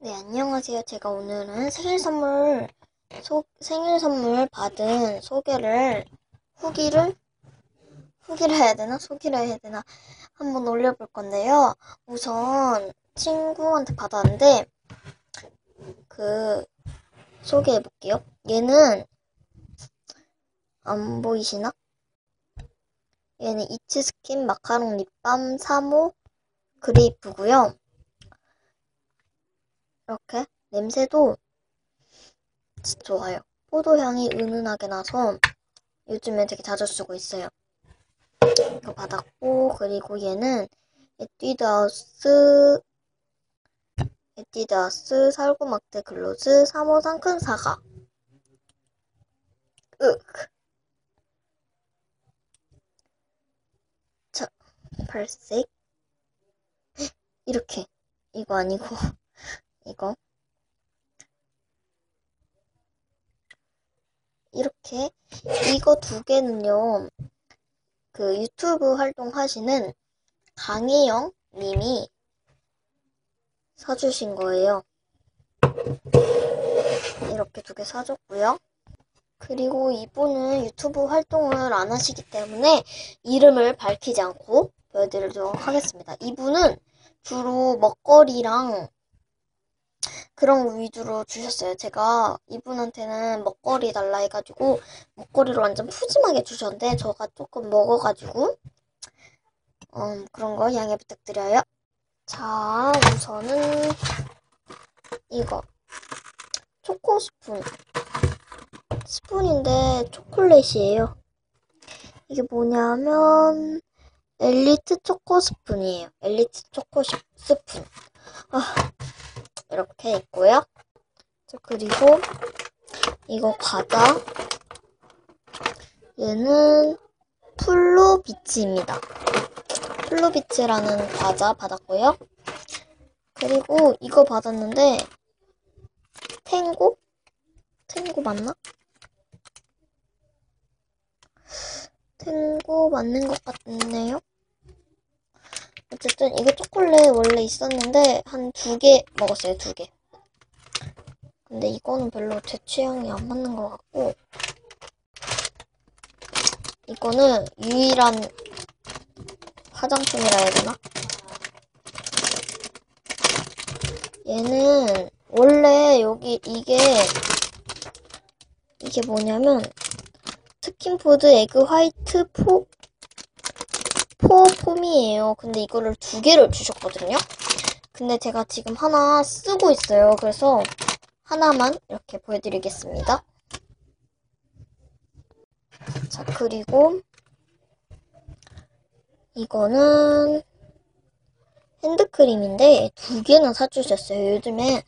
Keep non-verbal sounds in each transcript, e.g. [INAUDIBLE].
네, 안녕하세요. 제가 오늘은 생일 선물, 소, 생일 선물 받은 소개를, 후기를, 후기를 해야 되나? 소개를 해야 되나? 한번 올려볼 건데요. 우선 친구한테 받았는데, 그, 소개해 볼게요. 얘는, 안 보이시나? 얘는 이츠 스킨 마카롱 립밤 3호 그레이프고요. 이렇게 냄새도 진짜 좋아요. 포도향이 은은하게 나서 요즘에 되게 자주 쓰고 있어요. 이거 받았고 그리고 얘는 에뛰드하우스 에뛰드하우스 살구막대 글로즈 3호 상 큰 사과. 윽 자, 발색. 이렇게. 이거 아니고 이거. 이렇게 이거 두 개는요 그 유튜브 활동하시는 강혜영 님이 사주신 거예요. 이렇게 두 개 사줬고요. 그리고 이분은 유튜브 활동을 안 하시기 때문에 이름을 밝히지 않고 보여드리도록 하겠습니다. 이분은 주로 먹거리랑 그런 위주로 주셨어요. 제가 이분한테는 먹거리 달라 해가지고 먹거리로 완전 푸짐하게 주셨는데 저가 조금 먹어가지고 음, 그런 거 양해 부탁드려요. 자, 우선은 이거 초코 스푼 스푼인데 초콜릿이에요. 이게 뭐냐면 엘리트 초코 스푼이에요. 엘리트 초코 스푼. 아, 이렇게 있고요. 그리고 이거 과자. 얘는 플로비치입니다. 플로비치라는 과자 받았고요. 그리고 이거 받았는데 탱고? 탱고 맞나? 탱고 맞는 것 같네요. 어쨌든 이거 초콜릿 원래 있었는데 한 두 개 먹었어요. 두 개. 근데 이거는 별로 제 취향이 안 맞는 것 같고 이거는 유일한 화장품이라 해야 되나? 얘는 원래 여기 이게 이게 뭐냐면 스킨푸드 에그 화이트 포 포 폼이에요. 근데 이거를 두 개를 주셨거든요. 근데 제가 지금 하나 쓰고 있어요. 그래서 하나만 이렇게 보여드리겠습니다. 자, 그리고 이거는 핸드크림인데 두 개나 사주셨어요. 요즘에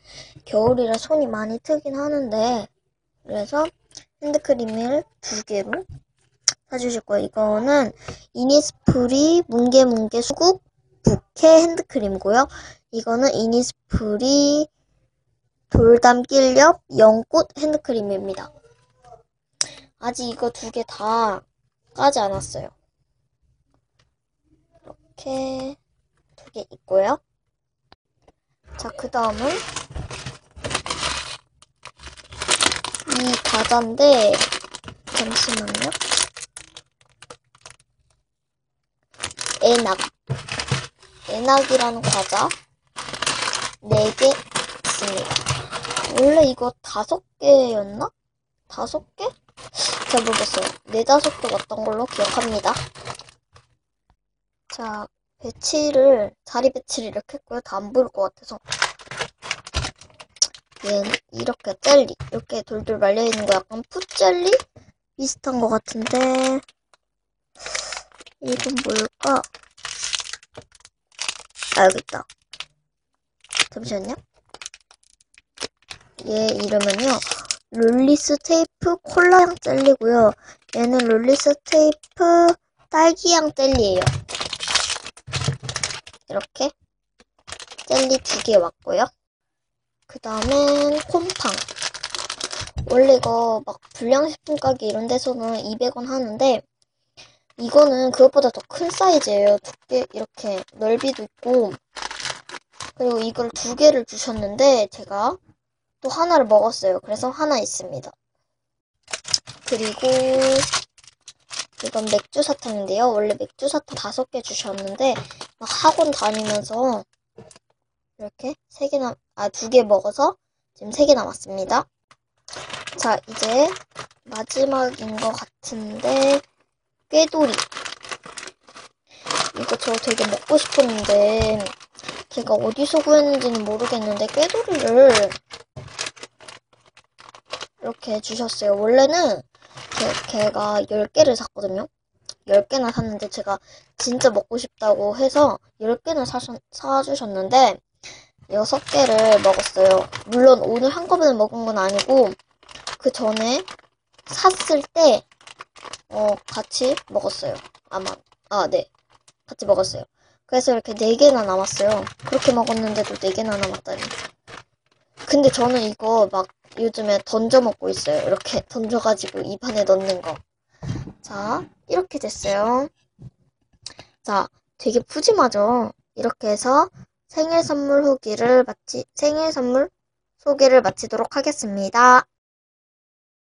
겨울이라 손이 많이 트긴 하는데 그래서 핸드크림을 두 개로 사주실 거예요. 이거는 이니스프리 뭉게뭉게 수국 부케 핸드크림이고요. 이거는 이니스프리 돌담길엽 연꽃 핸드크림입니다. 아직 이거 두 개 다 까지 않았어요. 이렇게 두 개 있고요. 자, 그 다음은 이 과자인데 잠시만요. 에낙. 에낙이라는 과자 4개 있습니다. 원래 이거 5개였나? 5개? 잘 모르겠어요. 4, 5개 왔던 걸로 기억합니다. 자, 배치를, 자리 배치를 이렇게 했고요. 다 안 보일 것 같아서. 얘는 이렇게 젤리. 이렇게 돌돌 말려있는 거 약간 풋젤리? 비슷한 것 같은데. 이건 뭘까? 아, 여기 있다. 잠시만요. 얘 이름은요. 롤리스 테이프 콜라향 젤리고요. 얘는 롤리스 테이프 딸기향 젤리예요. 이렇게 젤리 두 개 왔고요. 그 다음엔 콤팡. 원래 이거 막 불량식품 가게 이런 데서는 200원 하는데 이거는 그것보다 더 큰 사이즈예요. 두께 이렇게 넓이도 있고 그리고 이걸 두 개를 주셨는데 제가 또 하나를 먹었어요. 그래서 하나 있습니다. 그리고 이건 맥주 사탕인데요. 원래 맥주 사탕 다섯 개 주셨는데 막 학원 다니면서 이렇게 세개 남, 아, 두 개 먹어서 지금 세 개 남았습니다. 자, 이제 마지막인 것 같은데 꾀돌이. 이거 저 되게 먹고 싶었는데 걔가 어디서 구했는지는 모르겠는데 꾀돌이를 이렇게 주셨어요. 원래는 걔, 걔가 10개를 샀거든요. 10개나 샀는데 제가 진짜 먹고 싶다고 해서 10개나 사셨, 사주셨는데 6개를 먹었어요. 물론 오늘 한꺼번에 먹은 건 아니고 그 전에 샀을 때 어, 같이 먹었어요. 아마. 아, 네. 같이 먹었어요. 그래서 이렇게 4개나 남았어요. 그렇게 먹었는데도 4개나 남았다니. 근데 저는 이거 막 요즘에 던져 먹고 있어요. 이렇게 [LAUGHS] 던져가지고 입안에 넣는 거. 자, 이렇게 됐어요. 자, 되게 푸짐하죠? 이렇게 해서 생일 선물 후기를 마치, 생일 선물 소개를 마치도록 하겠습니다.